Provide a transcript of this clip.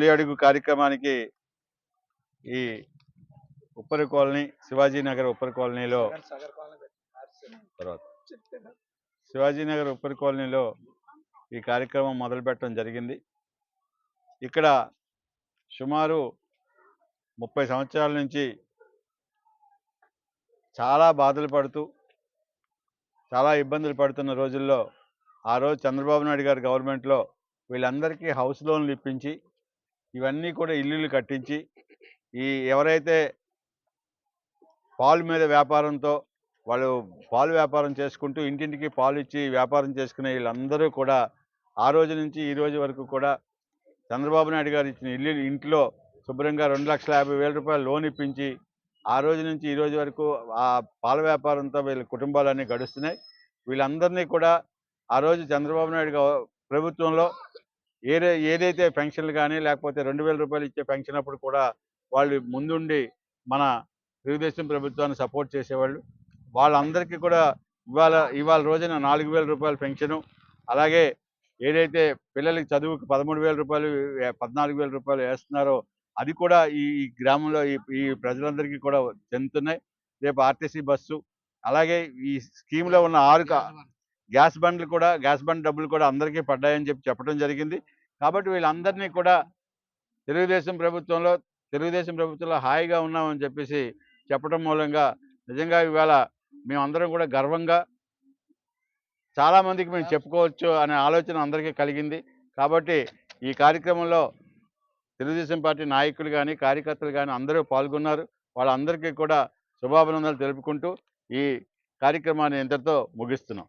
తొలి అడుగు కార్యక్రమానికి ఈ ఉప్పరి కాలనీ శివాజీనగర్ ఉప్పరి కాలనీలో తర్వాత శివాజీనగర్ ఉప్పరి కాలనీలో ఈ కార్యక్రమం మొదలుపెట్టడం జరిగింది. ఇక్కడ సుమారు ముప్పై సంవత్సరాల నుంచి చాలా బాధలు పడుతూ చాలా ఇబ్బందులు పడుతున్న రోజుల్లో ఆ రోజు చంద్రబాబు నాయుడు గారు గవర్నమెంట్లో వీళ్ళందరికీ హౌస్ లోన్లు ఇప్పించి ఇవన్నీ కూడా ఇల్లులు కట్టించి ఈ ఎవరైతే పాలు మీద వ్యాపారంతో వాళ్ళు పాలు వ్యాపారం చేసుకుంటూ ఇంటింటికి పాలు ఇచ్చి వ్యాపారం చేసుకునే వీళ్ళందరూ కూడా ఆ రోజు నుంచి ఈ రోజు వరకు కూడా చంద్రబాబు నాయుడు గారు ఇచ్చిన ఇల్లు ఇంట్లో శుభ్రంగా రెండు లక్షల యాభై వేల రూపాయలు లోన్ ఇప్పించి ఆ రోజు నుంచి ఈ రోజు వరకు ఆ పాల వ్యాపారంతో వీళ్ళ కుటుంబాలన్నీ గడుస్తున్నాయి. వీళ్ళందరినీ కూడా ఆ రోజు చంద్రబాబు నాయుడు ప్రభుత్వంలో ఏదే ఏదైతే పెన్షన్లు కానీ లేకపోతే రెండు వేల రూపాయలు ఇచ్చే పెన్షన్ అప్పుడు కూడా వాళ్ళు ముందుండి మన తెలుగుదేశం ప్రభుత్వాన్ని సపోర్ట్ చేసేవాళ్ళు. వాళ్ళందరికీ కూడా ఇవాళ ఇవాళ రోజున నాలుగు వేల రూపాయల పెన్షను అలాగే ఏదైతే పిల్లలకి చదువుకు పదమూడు వేల రూపాయలు పద్నాలుగు వేల రూపాయలు వేస్తున్నారో అది కూడా ఈ ఈ గ్రామంలో ఈ ఈ ప్రజలందరికీ కూడా చెందుతున్నాయి. రేపు ఆర్టీసీ బస్సు అలాగే ఈ స్కీమ్లో ఉన్న ఆరు గ్యాస్ బండ్లు కూడా గ్యాస్ బండ్ డబ్బులు కూడా అందరికీ పడ్డాయని చెప్పి చెప్పడం జరిగింది. కాబట్టి వీళ్ళందరినీ కూడా తెలుగుదేశం ప్రభుత్వంలో తెలుగుదేశం ప్రభుత్వంలో హాయిగా ఉన్నామని చెప్పేసి చెప్పడం మూలంగా నిజంగా ఇవాళ మేమందరం కూడా గర్వంగా చాలామందికి మేము చెప్పుకోవచ్చు అనే ఆలోచన అందరికీ కలిగింది. కాబట్టి ఈ కార్యక్రమంలో తెలుగుదేశం పార్టీ నాయకులు కానీ కార్యకర్తలు కానీ అందరూ పాల్గొన్నారు. వాళ్ళందరికీ కూడా శుభాభినందనలు తెలుపుకుంటూ ఈ కార్యక్రమాన్ని ఇంతటితో ముగిస్తున్నాం.